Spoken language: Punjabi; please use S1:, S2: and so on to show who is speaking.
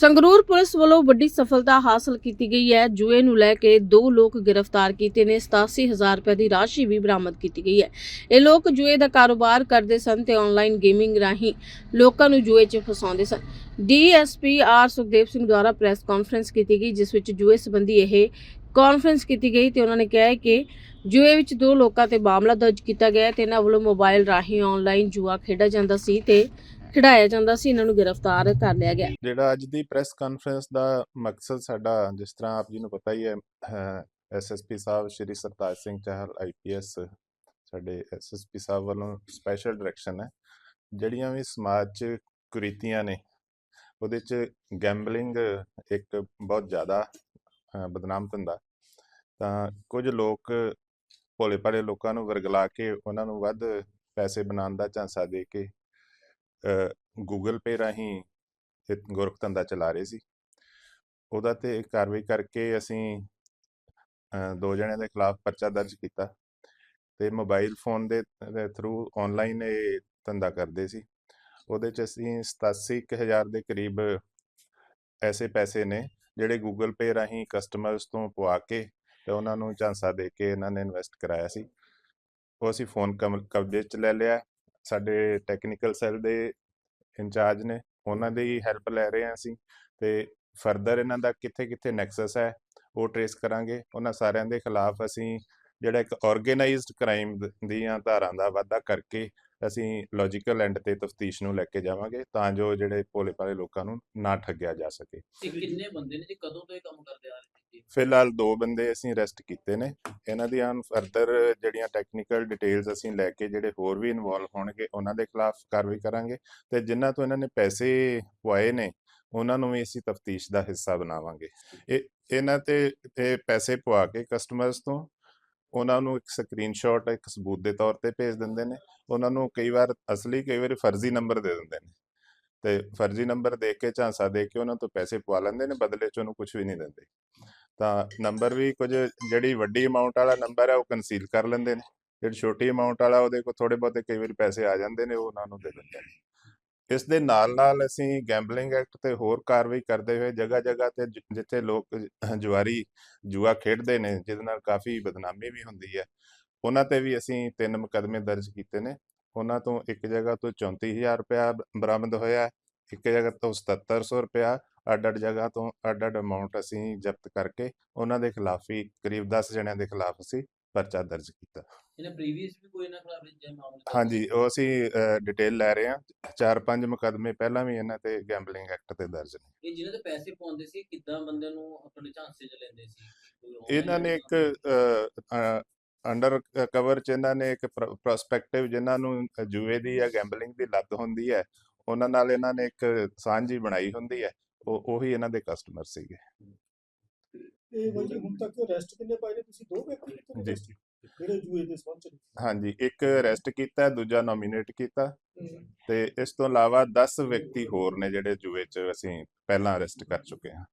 S1: ਸੰਗਰੂਰ ਪੁਲਿਸ ਵੱਲੋਂ ਵੱਡੀ ਸਫਲਤਾ ਹਾਸਲ ਕੀਤੀ ਗਈ ਹੈ। ਜੂਏ ਨੂੰ ਲੈ ਕੇ ਦੋ ਲੋਕ ਗ੍ਰਿਫਤਾਰ ਕੀਤੇ ਨੇ 87000 ਰੁਪਏ ਦੀ ਰਾਸ਼ੀ ਵੀ ਬਰਾਮਦ ਕੀਤੀ ਗਈ ਹੈ। ਇਹ ਲੋਕ ਜੂਏ ਦਾ ਕਾਰੋਬਾਰ ਕਰਦੇ ਸਨ ਤੇ ਆਨਲਾਈਨ ਗੇਮਿੰਗ ਰਾਹੀਂ ਲੋਕਾਂ ਨੂੰ ਜੂਏ 'ਚ ਫਸਾਉਂਦੇ ਸਨ। ਡੀਐਸਪੀ ਆਰ ਸੁਖਦੇਵ ਸਿੰਘ ਦੁਆਰਾ ਪ੍ਰੈਸ ਕਾਨਫਰੰਸ ਕੀਤੀ ਗਈ, ਜਿਸ ਵਿੱਚ ਜੂਏ ਸੰਬੰਧੀ ਇਹ ਕਾਨਫਰੰਸ ਕੀਤੀ ਗਈ ਤੇ ਉਹਨਾਂ ਨੇ ਕਿਹਾ ਕਿ ਜੂਏ ਵਿੱਚ ਦੋ ਲੋਕਾਂ ਤੇ ਮਾਮਲਾ ਦਰਜ ਕੀਤਾ ਗਿਆ ਹੈ ਤੇ ਇਹਨਾਂ ਵੱਲੋਂ ਮੋਬਾਈਲ ਰਾਹੀਂ ਆਨਲਾਈਨ ਜੂਆ ਖੇਡਿਆ ਜਾਂਦਾ ਸੀ ਤੇ ਖਿਡਾਇਆ ਜਾਂਦਾ ਸੀ, ਇਹਨਾਂ ਨੂੰ ਗ੍ਰਿਫਤਾਰ ਕਰ ਲਿਆ ਗਿਆ।
S2: ਜਿਹੜਾ ਅੱਜ ਦੀ ਪ੍ਰੈਸ ਕਾਨਫਰੰਸ ਦਾ ਮਕਸਦ ਸਾਡਾ, ਜਿਸ ਤਰ੍ਹਾਂ ਆਪ ਜੀ ਨੂੰ ਪਤਾ ਹੀ ਹੈ ਐਸਐਸਪੀ ਸਾਹਿਬ, ਸ਼੍ਰੀ ਸਰਤਾਜ ਸਿੰਘ ਚਾਹਲ ਆਈਪੀਐਸ ਸਾਡੇ ਐਸਐਸਪੀ ਸਾਹਿਬ ਵੱਲੋਂ ਸਪੈਸ਼ਲ ਡਾਇਰੈਕਸ਼ਨ ਹੈ, ਜਿਹੜੀਆਂ ਵੀ ਸਮਾਜ 'ਚ ਕੁਰੀਤੀਆਂ ਨੇ, ਉਹਦੇ 'ਚ ਗੈਂਬਲਿੰਗ ਇੱਕ ਬਹੁਤ ਜ਼ਿਆਦਾ ਬਦਨਾਮ ਧੰਦਾ ਤਾਂ ਕੁਝ ਲੋਕ ਭੋਲੇ ਭਾਲੇ ਲੋਕਾਂ ਨੂੰ ਵਰਗਲਾ ਕੇ ਉਹਨਾਂ ਨੂੰ ਵੱਧ ਪੈਸੇ ਬਣਾਉਣ ਦਾ ਝਾਂਸਾ ਦੇ ਕੇ ਗੂਗਲ ਪੇ ਰਾਹੀਂ ਇਹ ਗੋਰਖ ਧੰਦਾ ਚਲਾ ਰਹੇ ਸੀ। ਉਹਦਾ ਤੇ ਕਾਰਵਾਈ ਕਰਕੇ ਅਸੀਂ ਦੋ ਜਣਿਆਂ ਦੇ ਖਿਲਾਫ ਪਰਚਾ ਦਰਜ ਕੀਤਾ ਤੇ ਮੋਬਾਈਲ ਫੋਨ ਦੇ ਥਰੂ ਆਨਲਾਈਨ ਇਹ ਧੰਦਾ ਕਰਦੇ ਸੀ। ਉਹਦੇ ਚ ਅਸੀਂ 87000 ਦੇ ਕਰੀਬ ਐਸੇ ਪੈਸੇ ਨੇ ਜਿਹੜੇ ਗੂਗਲ ਪੇ ਰਾਹੀਂ ਕਸਟਮਰਸ ਤੋਂ ਪਵਾ ਕੇ ਤੇ ਉਹਨਾਂ ਨੂੰ ਝਾਂਸਾ ਦੇ ਕੇ ਇਹਨਾਂ ਨੇ ਇਨਵੈਸਟ ਕਰਾਇਆ ਸੀ। ਉਹ ਅਸੀਂ ਫੋਨ ਕਬਜ਼ੇ ਚ ਲੈ ਲਿਆ। ਸਾਡੇ ਟੈਕਨੀਕਲ ਸੈੱਲ ਦੇ ਇੰਚਾਰਜ ਨੇ, ਉਹਨਾਂ ਦੀ ਹੈਲਪ ਲੈ ਰਹੇ ਹਾਂ ਅਸੀਂ ਤੇ ਫਰਦਰ ਇਹਨਾਂ ਦਾ ਕਿੱਥੇ ਕਿੱਥੇ ਨੈਕਸਸ ਹੈ, ਉਹ ਟਰੇਸ ਕਰਾਂਗੇ। ਉਹਨਾਂ ਸਾਰਿਆਂ ਦੇ ਖਿਲਾਫ ਅਸੀਂ ਜਿਹੜਾ ਇੱਕ ਆਰਗੇਨਾਈਜ਼ਡ ਕ੍ਰਾਈਮ ਦੀਆਂ ਧਾਰਾਂ ਦਾ ਵਾਧਾ ਕਰਕੇ ਅਸੀਂ ਲੌਜੀਕਲ ਐਂਡ ਤੇ ਤਫਤੀਸ਼ ਨੂੰ ਲੈ ਕੇ ਜਾਵਾਂਗੇ ਤਾਂ ਜੋ ਜਿਹੜੇ ਭੋਲੇ ਭਾਲੇ ਲੋਕਾਂ ਨੂੰ ਨਾ ਠੱਗਿਆ ਜਾ ਸਕੇ।
S3: ਕਿੰਨੇ ਬੰਦੇ ਨੇ ਜੀ? ਕਦੋਂ ਤੋਂ ਇਹ ਕੰਮ ਕਰਦੇ ਆ ਰਹੇ
S2: ਫਿਲਹਾਲ ਦੋ ਬੰਦੇ ਅਸੀਂ ਅਰੈਸਟ ਕੀਤੇ ਨੇ। ਇਹਨਾਂ ਦੀਆਂ ਫਰਦਰ ਜਿਹੜੀਆਂ ਟੈਕਨੀਕਲ ਡਿਟੇਲਸ ਅਸੀਂ ਲੈ ਕੇ ਜਿਹੜੇ ਹੋਰ ਵੀ ਇਨਵੋਲਵ ਹੋਣਗੇ, ਉਹਨਾਂ ਦੇ ਖਿਲਾਫ ਕਾਰਵਾਈ ਕਰਾਂਗੇ ਤੇ ਜਿਨ੍ਹਾਂ ਤੋਂ ਇਹਨਾਂ ਨੇ ਪੈਸੇ ਪਵਾਏ ਨੇ, ਉਹਨਾਂ ਨੂੰ ਵੀ ਅਸੀਂ ਤਫਤੀਸ਼ ਦਾ ਹਿੱਸਾ ਬਣਾਵਾਂਗੇ। ਇਹ, ਇਹਨਾਂ ਤੇ, ਇਹ ਪੈਸੇ ਪਵਾ ਕੇ ਕਸਟਮਰਸ ਤੋਂ ਉਹਨਾਂ ਨੂੰ ਇੱਕ ਸਕਰੀਨਸ਼ਾਟ ਇੱਕ ਸਬੂਤ ਦੇ ਤੌਰ ਤੇ ਭੇਜ ਦਿੰਦੇ ਨੇ। ਉਹਨਾਂ ਨੂੰ ਕਈ ਵਾਰ ਅਸਲੀ, ਕਈ ਵਾਰ ਫਰਜ਼ੀ ਨੰਬਰ ਦੇ ਦਿੰਦੇ ਨੇ। ਤੇ ਫਰਜ਼ੀ ਨੰਬਰ ਦੇ ਕੇ ਝਾਂਸਾ ਦੇ ਕੇ ਉਹਨਾਂ ਤੋਂ ਪੈਸੇ ਪਵਾ ਲੈਂਦੇ ਨੇ, ਬਦਲੇ 'ਚ ਉਹਨੂੰ ਕੁਝ ਵੀ ਨਹੀਂ ਦਿੰਦੇ। ਤਾਂ ਨੰਬਰ ਵੀ ਕੁਝ ਜਿਹੜੀ ਵੱਡੀ ਅਮਾਉਂਟ ਵਾਲਾ ਨੰਬਰ ਹੈ, ਉਹ ਕਨਸੀਲ ਕਰ ਲੈਂਦੇ ਨੇ। ਜਿਹੜੀ ਛੋਟੀ ਅਮਾਉਂਟ ਵਾਲਾ, ਉਹਦੇ ਕੋਲ ਥੋੜੇ ਬਹੁਤੇ ਕਈ ਵਾਰੀ ਪੈਸੇ ਆ ਜਾਂਦੇ ਨੇ, ਉਹ ਉਹਨਾਂ ਨੂੰ ਦੇ ਦਿੰਦੇ ਨੇ। ਇਸ ਦੇ ਨਾਲ ਨਾਲ ਅਸੀਂ ਗੈਂਬਲਿੰਗ ਐਕਟ ਤੇ ਹੋਰ ਕਾਰਵਾਈ ਕਰਦੇ ਹੋਏ ਜਗ੍ਹਾ ਜਗ੍ਹਾ ਤੇ ਜਿੱਥੇ ਲੋਕ ਜੁਆਰੀ, ਜੂਆ ਖੇਡਦੇ ਨੇ, ਜਿਹਦੇ ਨਾਲ ਕਾਫੀ ਬਦਨਾਮੀ ਵੀ ਹੁੰਦੀ ਹੈ। ਉਹਨਾਂ ਤੇ ਵੀ ਅਸੀਂ ਤਿੰਨ ਮੁਕੱਦਮੇ ਦਰਜ ਕੀਤੇ ਨੇ। ਉਹਨਾਂ ਤੋਂ ਇੱਕ ਜਗ੍ਹਾ ਤੋਂ 34000 ਰੁਪਇਆ ਬਰਾਮਦ ਹੋਇਆ, ਇੱਕ ਜਗ੍ਹਾ ਤੋਂ 7700 ਰੁਪਇਆ ਅੱਡ ਅੱਡ ਜਗ੍ਹਾ ਤੋਂ ਅੱਡ ਅੱਡ ਅਮਾਉਂਟ ਅਸੀਂ ਜ਼ਬਤ ਕਰਕੇ ਉਹਨਾਂ ਦੇ ਖਿਲਾਫ ਵੀ ਕਰੀਬ 10 ਜਣਿਆਂ ਦੇ ਖਿਲਾਫ ਅਸੀਂ ਪਰਚਾ ਦਰਜ ਕੀਤਾ।
S3: ਇਹਨੇ ਪ੍ਰੀਵੀਅਸ ਵੀ ਕੋਈ ਇਹਨਾਂ ਖਿਲਾਫ ਜੇ ਮਾਮਲੇ
S2: ਹਾਂਜੀ ਉਹ ਅਸੀਂ ਡਿਟੇਲ ਲੈ ਰਹੇ ਹਾਂ। ਚਾਰ ਪੰਜ ਮੁਕੱਦਮੇ ਪਹਿਲਾਂ ਵੀ ਇਹਨਾਂ ਤੇ ਗੈਂਬਲਿੰਗ ਐਕਟ ਤੇ ਦਰਜ ਨੇ।
S3: ਇਹ ਜਿਹਨਾਂ ਤੇ ਪੈਸੇ ਪਾਉਂਦੇ ਸੀ ਕਿੱਦਾਂ ਬੰਦਿਆਂ ਨੂੰ ਆਪਣੇ ਝਾਂਸੇ 'ਚ ਲੈਂਦੇ ਸੀ?
S2: ਇਹਨਾਂ ਨੇ ਇੱਕ ਅੰਡਰ ਕਵਰ ਚ ਇਹਨਾਂ ਨੇ ਇੱਕ ਪ੍ਰੋਸਪੈਕਟਿਵ ਜਿਨ੍ਹਾਂ ਨੂੰ ਜੂਏ ਦੀ ਜਾਂ ਗੈਂਬਲਿੰਗ ਦੀ ਲੱਤ ਹੁੰਦੀ ਹੈ ਉਹਨਾਂ ਨਾਲ ਇਹਨਾਂ ਨੇ ਇੱਕ ਸਾਂਝੀ ਬਣਾਈ ਹੁੰਦੀ ਹੈ। ਉਹ ਉਹੀ ਇਹਨਾਂ ਦੇ ਕਸਟਮਰ ਸੀਗੇ
S4: ਇਹ ਬਾਈ ਜੀ ਹੁਣ ਤੱਕ ਅਰੈਸਟ ਕਿੰਨੇ ਪਾਏ ਨੇ ਤੁਸੀਂ ਦੋ ਵਿਅਕਤੀ ਕੀਤੇ ਨੇ
S2: ਜੀ।
S4: arrest? ਜਿਹੜੇ ਜੂਏ ਦੇ ਸੰਬੰਧ ਚ ਨੇ?
S2: ਹਾਂਜੀ ਇੱਕ ਅਰੈਸਟ ਕੀਤਾ ਦੂਜਾ ਨੋਮੀਨੇਟ ਕੀਤਾ ਤੇ ਇਸ ਤੋਂ ਇਲਾਵਾ 10 ਵਿਅਕਤੀ ਹੋਰ ਨੇ ਜਿਹੜੇ ਜੂਏ 'ਚ ਅਸੀਂ ਪਹਿਲਾਂ ਅਰੈਸਟ ਕਰ ਚੁੱਕੇ ਹਾਂ